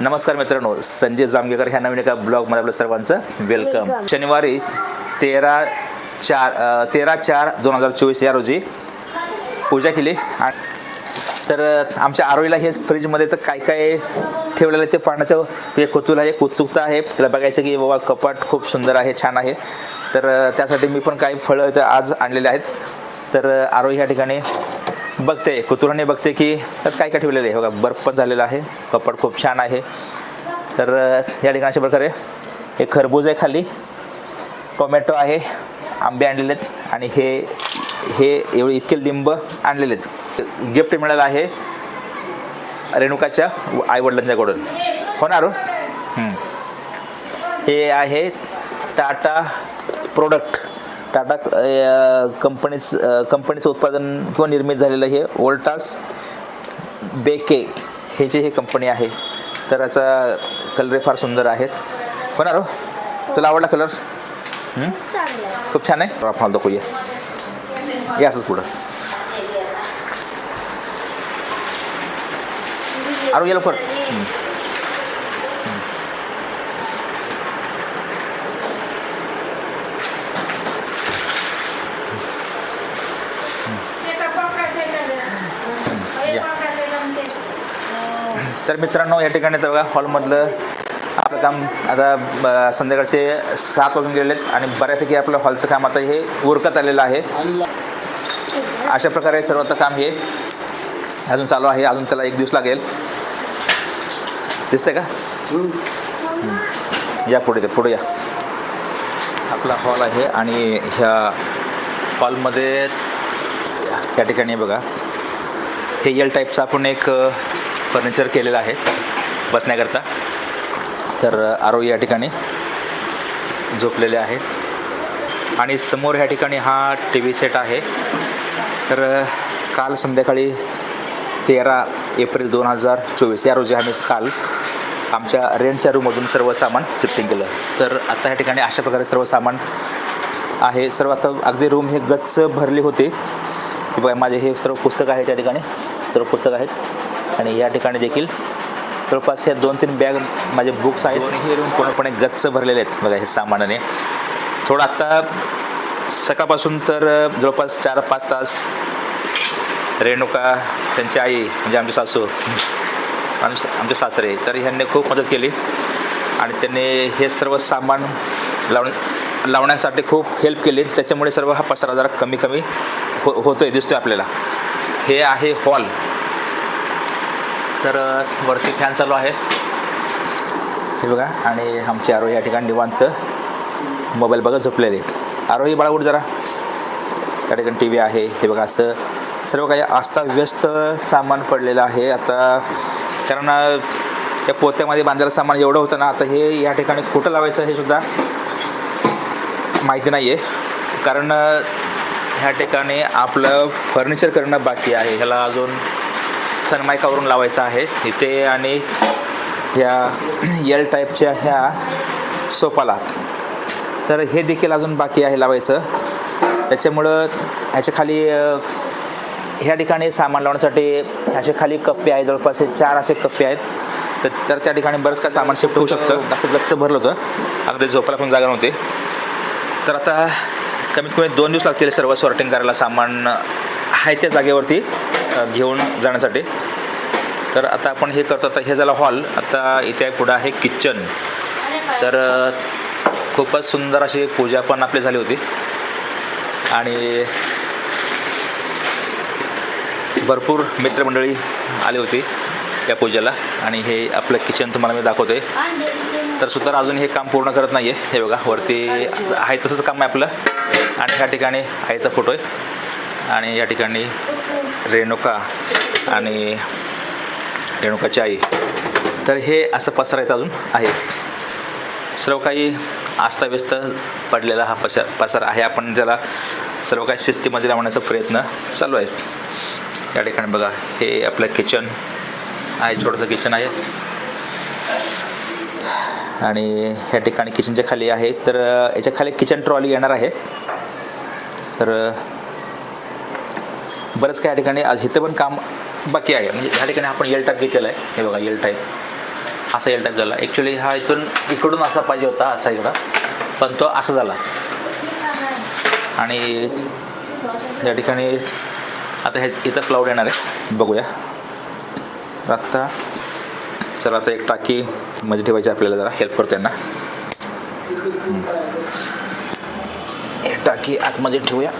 नमस्कार मित्रांनो संजय जामगेकर ह्या नवीन एका ब्लॉगमध्ये आपलं सर्वांचं वेलकम. शनिवारी तेरा चार तेरा चार दोन हजार चोवीस या रोजी पूजा केली. आणि तर आमच्या आरोईला हे फ्रीजमध्ये तर काय काय ठेवलेलं आहे ते पाहण्याचं एक कुतूल आहे एक उत्सुकता आहे. त्याला बघायचं की बाबा कपाट खूप सुंदर आहे छान आहे. तर त्यासाठी मी पण काही फळं आज आणलेले आहेत. तर अ, आरोही ह्या ठिकाणी बघते कुतुराने बघते की त्यात काय काय ठेवलेलं आहे. बघा बर्फ पण झालेला आहे. कपड खूप छान आहे. तर या ठिकाणी अशा प्रकारे एक खरबूज आहे खाली. टोमॅटो आहे आंबे आणलेले आहेत आणि हे हे एवढे इतके लिंब आणलेले आहेत. गिफ्ट मिळालं आहे रेणुकाच्या आईवडिलांच्याकडून. होणार हे आहे टाटा प्रोडक्ट. टाटा कंपनीच कंपनीचं उत्पादन किंवा निर्मित झालेलं हे ओल्टास बेके हे जे हे कंपनी आहे तर याचा कलर फार सुंदर आहेत. होणार हो? तुला आवडला कलर खूप छान आहे. आपण दाखवूया या असंच पुढं. आरो या तर मित्रांनो या ठिकाणी तर बघा हॉलमधलं आपलं काम आता ब- संध्याकाळचे सात वाजून गेलेले आहेत आणि बऱ्यापैकी आपलं हॉलचं काम आता हे उरकत आलेलं आहे. अशा प्रकारे सर्व आता काम हे अजून चालू आहे. अजून त्याला एक दिवस लागेल. दिसतंय का? या पुढे ते पुढे या. आपला हॉल आहे आणि ह्या हॉलमध्ये या ठिकाणी बघा हे यल टाईपचं आपण एक फर्निचर केलेलं आहे बसण्याकरता. तर आरो या ठिकाणी झोपलेले आहेत. आणि समोर ह्या ठिकाणी हा टी व्ही सेट आहे. तर काल संध्याकाळी तेरा एप्रिल दोन हजार चोवीस या रोजी आम्ही काल आमच्या रेंटच्या रूममधून सर्व सामान शिफ्टिंग केलं. तर आता ह्या ठिकाणी अशा प्रकारे सर्व सामान आहे. सर्व आता अगदी रूम हे गच्च भरले होते. की बघा माझे हे सर्व पुस्तक आहे त्या ठिकाणी. सर्व पुस्तक आहेत. आणि या ठिकाणी देखील जवळपास हे दोन तीन बॅग माझे बुक्स आहेत. दोन्ही रूम पूर्णपणे गच्च भरलेले आहेत. बघा हे सामानाने. थोडं आत्ता सकाळपासून तर जवळपास चार पाच तास रेणुका त्यांची आई म्हणजे आमची सासू आणि आमचे सासरे तर ह्यांनी खूप मदत केली. आणि त्यांनी हे सर्व सामान लावण लावण्यासाठी खूप हेल्प केली. त्याच्यामुळे सर्व हा पसारा जरा कमी कमी हो होतोय दिसतोय आपल्याला. हे आहे हॉल. तर वरती फॅन चालू आहे. हे बघा आणि आमची आरोही या ठिकाणी निवांत मोबाईल बघा झोपलेले आरोही बाळा जरा. त्या ठिकाणी टी व्ही आहे. हे बघा असं सर्व काही आस्थाव्यस्त सामान पडलेलं आहे. आता कारण त्या पोत्यामध्ये बांधायला सामान एवढं होतं ना आता हे या ठिकाणी कुठं लावायचं हे सुद्धा माहिती नाही आहे कारण ह्या ठिकाणी आपलं फर्निचर करणं बाकी आहे. ह्याला अजून सनमायकावरून लावायचं आहे. इथे आणि ह्या यल टाईपच्या ह्या सोफाला. तर हे देखील अजून बाकी आहे लावायचं. त्याच्यामुळं ह्याच्या खाली ह्या ठिकाणी सामान लावण्यासाठी असे खाली कप्पे आहेत. जवळपास हे चार असे कप्पे आहेत. तर तर त्या ठिकाणी बरंच काय सामान शिफ्ट होऊ शकतं. असं गच्च भरलं होतं. अगदी झोपायला पण जागा नव्हती. तर आता कमीत कमी दोन दिवस लागतील सर्व सॉर्टिंग करायला सामान आहे त्या जागेवरती घेऊन जाण्यासाठी. तर आता आपण हे करतो आता हे झालं हॉल. आता इथे पुढं आहे किचन. तर खूपच सुंदर अशी पूजा पण आपली झाली होती. आणि भरपूर मित्रमंडळी आली होती त्या पूजेला. आणि हे आपलं किचन तुम्हाला मी दाखवतोय. तर सुद्धा अजून हे काम पूर्ण करत नाही आहे हे बघा वरती आहे तसंच काम आहे आपलं. आणि ह्या ठिकाणी आईचा फोटो आहे. आणि या ठिकाणी रेणुका आणि रेणुकाची आई तर हे असं पसार आहेत अजून आहे. सर्व काही अस्ताव्यस्त पडलेला हा पसार पसार आहे. आपण ज्याला सर्व काही शिस्तीमध्ये लावण्याचा प्रयत्न चालू आहे. या ठिकाणी बघा हे आपलं किचन आहे छोटंसं किचन आहे. आणि या ठिकाणी किचनच्या खाली आहे. तर याच्या खाली किचन ट्रॉली येणार आहे. तर बरंच काही या ठिकाणी आज इथं पण काम बाकी आहे. म्हणजे ह्या ठिकाणी आपण एल टाईप घेतलेलं आहे. हे बघा एल टाईप असा एल टाईप झाला. ॲक्च्युली हा इथून इकडून असा पाहिजे होता असा इकडं. पण तो असा झाला. आणि या ठिकाणी आता हे इथं क्लाउड येणार आहे. बघूया. आत्ता चला आता एक टाकी मजे ठेवायची आपल्याला जरा. हेल्प करते ना. एक टाकी आतमध्ये ठेवूया.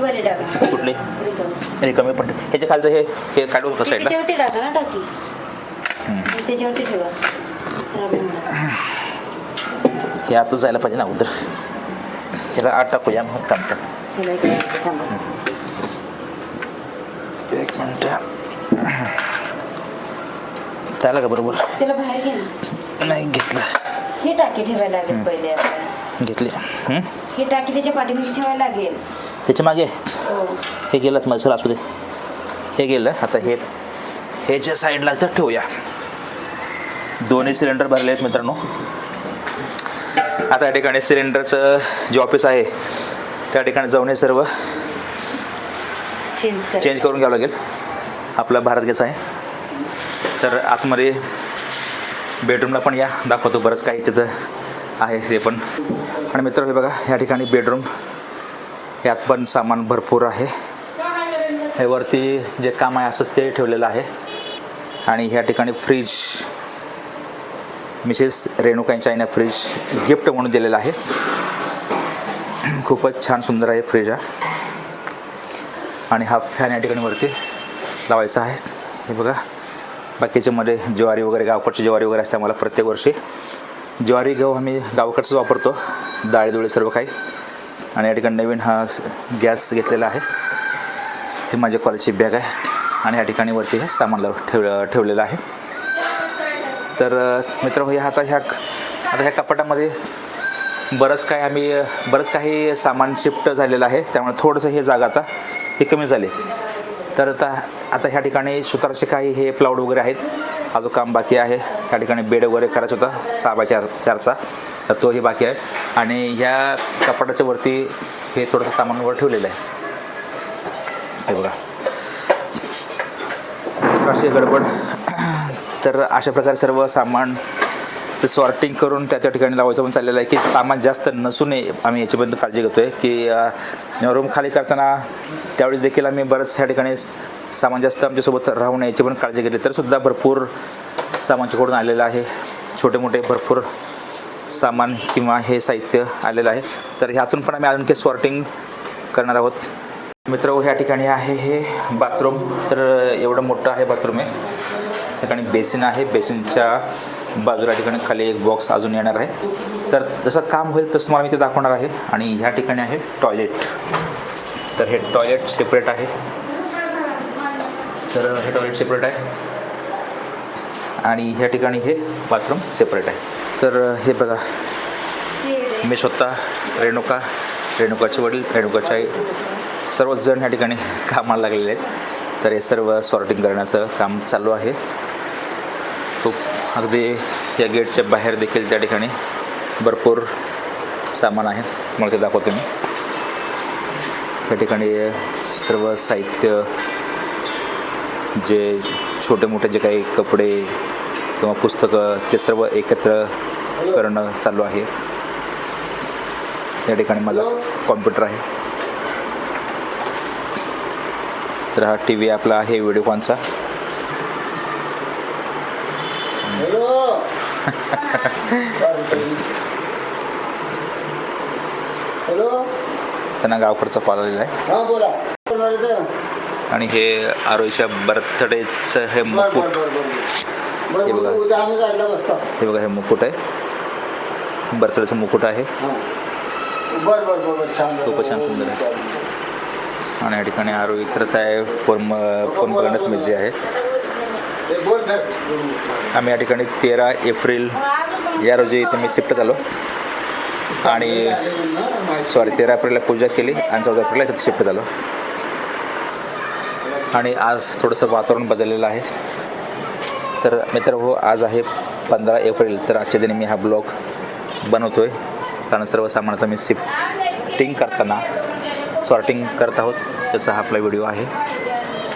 वाली कुठली? रिकामी. पण ह्याच्या खालचं हे हे काढू का साईडला त्याच्यावरती टाका ना टाकी आणि त्याच्यावरती ठेवा. राबे म्हणा. हे आतच जायला पाहिजे ना अगोदर. त्याला आत टाकूया मग थांबतो. एक मिनटं त्याला का बरोबर? त्याला बाहेर घे नाही घेतलं. हे टाकी ठेवायला लागेल पहिले घेतली. हं? टाकी त्याच्या पाठीमागे ठेवायला लागेल. त्याच्यामागे हो. हे गेलंच मग सर असू दे. हे गेलं आता हे हे जे साईडला तर ठेवूया. दोन्ही सिलेंडर भरले आहेत मित्रांनो. आता या ठिकाणी सिलेंडरचं जे ऑफिस आहे त्या ठिकाणी जाऊन हे सर्व चेंज करून घ्यावं लागेल. आपला भारत गॅस आहे. तर आतमध्ये बेडरूमला पण या दाखवतो बरंच काही तिथं आहे ते पण. आणि मित्र हे बघा या ठिकाणी बेडरूम यात पण सामान भरपूर आहे. हे वरती जे काम आहे असंच ते ठेवलेलं आहे. आणि ह्या ठिकाणी फ्रीज मिसेस रेणुकांच्या आईने फ्रीज गिफ्ट म्हणून दिलेलं आहे. खूपच छान सुंदर आहे फ्रीज हा. आणि हा फॅन या ठिकाणी वरती लावायचा आहे. हे बघा. बाकीच्यामध्ये ज्वारी वगैरे गावकडची ज्वारी वगैरे असते आम्हाला प्रत्येक वर्षी. ज्वारी गहू आम्ही गावकडचंच वापरतो. डाळीदुळी सर्व काही. आणि या ठिकाणी नवीन हा स- गॅस घेतलेला आहे. हे माझ्या कॉलेजची बॅग आहे आणि या ठिकाणी वरती हे सामान लाव ठेव ठेवलेलं आहे. तर मित्र हे आता ह्या आता ह्या कपाटामध्ये बरंच काय आम्ही बरंच काही सामान शिफ्ट झालेलं आहे. त्यामुळे थोडंसं हे जागा आता हे कमी झाले. तर आता आता ह्या ठिकाणी सुतारचे काही हे प्लाऊड वगैरे आहेत. अजून काम बाकी आहे. ह्या ठिकाणी बेड वगैरे करायचं होता सहा बाय चार चारचा. तर तोही बाकी आहे. आणि ह्या कपाटाच्या वरती हे थोडंसं सामान वर ठेवलेलं आहे. हे बघा. अशी गडबड. तर अशा प्रकारे सर्व सामान ते सॉर्टिंग करून त्या त्या ठिकाणी लावायचं पण चाललेलं आहे की सामान जास्त नसू नये आम्ही याच्याबद्दल काळजी घेतो आहे की रूम खाली करताना त्यावेळेस देखील आम्ही बरंच ह्या ठिकाणी सामान जास्त आमच्यासोबत राहू नये याची पण काळजी घेतली. तर सुद्धा भरपूर सामान तिकडून आलेलं आहे. छोटे मोठे भरपूर सामान किंवा हे साहित्य आलेलं आहे. तर ह्यातून पण आम्ही आणखी सॉर्टिंग करणार आहोत. मित्र ह्या ठिकाणी आहे हे बाथरूम तर एवढं मोठं आहे बाथरूम आहे ठिकाणी बेसिन आहे. बेसिनच्या बाजूला ठिकाणी खाली एक बॉक्स अजून येणार आहे. तर जसं काम होईल तसं मला मी ते दाखवणार आहे. आणि ह्या ठिकाणी आहे टॉयलेट तर हे टॉयलेट सेपरेट आहे. तर हे टॉयलेट सेपरेट आहे. आणि ह्या ठिकाणी हे बाथरूम सेपरेट आहे. तर हे बघा. मी स्वतः रेणुका रेणुकाचे वडील रेणुकाचे आई. सर्वच जण ह्या ठिकाणी कामाला लागलेले आहेत. तर हे सर्व सॉर्टिंग करण्याचं काम चालू आहे. तो अगदी या गेटच्या बाहेर देखील त्या ठिकाणी भरपूर सामान आहे. मला ते दाखवतो मी. या ठिकाणी सर्व साहित्य जे छोटे मोठे जे काही कपडे किंवा पुस्तकं ते सर्व एकत्र करणं चालू आहे. या ठिकाणी माझा कॉम्प्युटर आहे. तर हा टी व्ही आपला आहे व्हिडिओकॉनचा त्यांना गावकडचा कॉल आलेला आहे. आणि हे आरोहीच्या बर्थडेचं हे मुकुट. हे बघा. हे बघा हे मुकुट आहे. बर्थडेचं मुकुट आहे बर बर बर बर छान खूपच छान सुंदर आहे. आणि या ठिकाणी आरोही तर काय फोन फोन करण्यात मी जे आहेत. आम्ही या ठिकाणी तेरा एप्रिल या रोजी इथे मी शिफ्ट झालो आणि. सॉरी तेरा एप्रिलला पूजा केली आणि चौदा एप्रिलला इथे शिफ्ट झालो आणि आज थोडंसं वातावरण बदललेलं आहे तर मित्र हो आज आहे पंधरा एप्रिल तर आजच्या दिनी मी हा ब्लॉग बनवतो आहे कारण सर्वसामान्यतः मी शिफ्टिंग करताना सॉर्टिंग करत आहोत. त्याचा हा आपला व्हिडिओ आहे.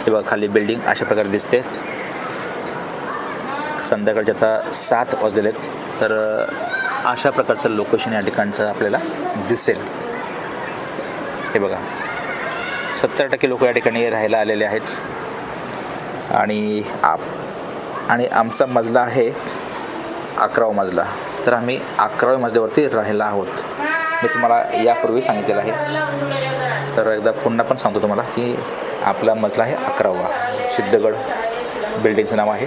हे बघा खाली बिल्डिंग अशा प्रकारे दिसते. संध्याकाळचे आता सात वाजलेले आहेत तर अशा प्रकारचं लोकेशन या ठिकाणचं आपल्याला दिसेल. हे बघा. सत्तर टक्के लोक या ठिकाणी राहायला आलेले आहेत. आणि आप आणि आमचा मजला आहे अकरावा मजला. तर आम्ही अकराव्या मजल्यावरती राहिला आहोत. मी तुम्हाला यापूर्वी सांगितलेलं आहे. तर एकदा पुन्हा पण सांगतो तुम्हाला की आपला मजला आहे अकरावा. सिद्धगड बिल्डिंगचं नाव आहे.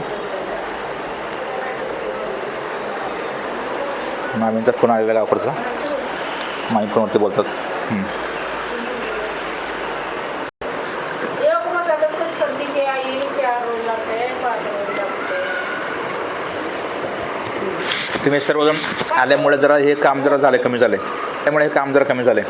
मामींचा फोन आलेला गावकडचा. मामी फोनवरती बोलतात हं. एक मग आता कसं करते आई चार रोज लागते पाच रोज लागते तुम्ही सर्वजण आल्यामुळे जरा हे काम जरा झाले कमी झाले त्यामुळे हे काम जरा कमी झाले.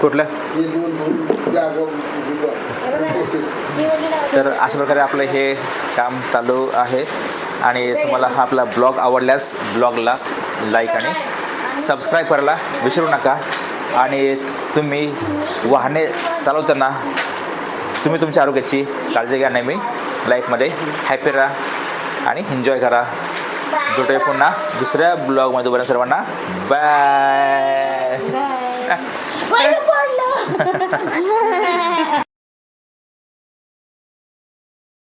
कुठल्या. तर अशा प्रकारे आपलं हे काम चालू आहे. आणि तुम्हाला हा आपला ब्लॉग आवडल्यास ब्लॉगला लाईक आणि सबस्क्राईब करायला विसरू नका. आणि तुम्ही वाहने चालवताना तुम्ही तुमच्या आरोग्याची काळजी घ्या नेहमी लाईफमध्ये. हॅपी राहा आणि एन्जॉय करा. भेटूया पुन्हा दुसऱ्या ब्लॉगमध्ये. बऱ्या सर्वांना. Bye bye.